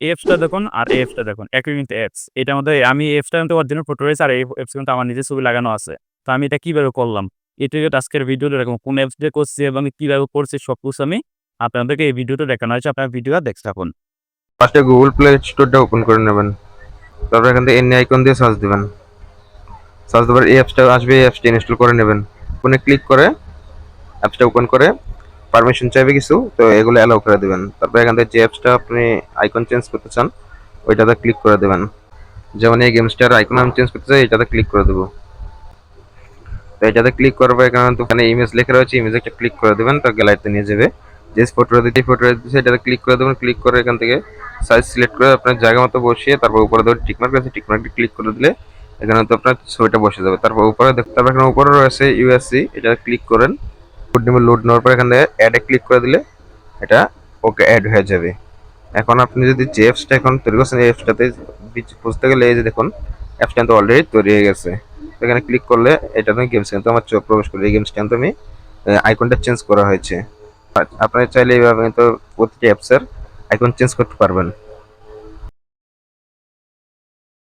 অ্যাপসটা দেখুন আর অ্যাপসটা দেখুন। একই কিন্তু অ্যাপস এটার মধ্যে আমি অ্যাপসটা কিন্তু অরিজিনাল ফটো রয়েছে আর অ্যাপস কিন্তু আমার নিজের ছবি লাগানো আছে। তো আমি এটা কীভাবে করলাম? এটাকে আজকের ভিডিওটা এরকম কোন অ্যাপস দিয়ে করছি এবং কীভাবে করছি সব কিছু আমি আপনাদেরকে এই ভিডিওটা দেখানো হয়েছে। আপনার ভিডিওটা দেখতে থাকুন। ফার্স্টে গুগল প্লে স্টোরটা ওপেন করে নেবেন। তারপর এখান থেকে এনআই আইকন দিয়ে সার্চ দিবেন। সার্চ দেওয়ার এই অ্যাপসটা আসবে, এই অ্যাপসটা ইনস্টল করে নেবেন। ফোনে ক্লিক করে অ্যাপসটা ওপেন করে পারমিশন চাইবে কিছু, তো এগুলো অ্যালাউ করে দেবেন। তারপর এখান থেকে যে অ্যাপসটা আপনি আইকন চেঞ্জ করতে চান, ওইটাতে ক্লিক করে দেবেন। যেমন এই গেমসটার আইকন আমি চেঞ্জ করতে চাই, এটাতে ক্লিক করে দেবো। তো এটাতে ক্লিক করব এখানে তো ইমেজ লেখা রয়েছে ইমেজ একটা ক্লিক করে দেবেন, তো গ্যালারিতে নিয়ে যাবে। যে ফটোটা দিতে ফটোটা দিচ্ছে, এটাতে ক্লিক করে দেবেন ক্লিক করে এখান থেকে সাইজ সিলেক্ট করে আপনার জায়গা মতো বসিয়ে তারপর উপরে ধরে টিকমার্ক আছে টিকমার্কটি ক্লিক করে দিলে এখানে তো আপনার ছবিটা বসে যাবে। তারপর উপরে দেখ- তারপর এখানে উপরে রয়েছে ইউএসসি এটা ক্লিক করেন। লোড নেবে লোড নেওয়ার পর এখানে অ্যাডে ক্লিক করে দিলে এটা ওকে অ্যাড হয়ে যাবে। এখন আপনি যদি যে অ্যাপসটা এখন তৈরি করছেন এই অ্যাপসটাতে বুঝতে গেলে এই যে দেখুন অ্যাপসটা কিন্তু অলরেডি তৈরি হয়ে গেছে। এখানে ক্লিক করলে এটা তুমি গেমস কিন্তু আমার চোখ প্রবেশ করবে। এই গেমসটা কিন্তু আমি আইকনটা চেঞ্জ করা হয়েছে। আচ্ছা, আপনারা চাইলে এইভাবে কিন্তু প্রতিটি অ্যাপসের আইকন চেঞ্জ করতে পারবেন।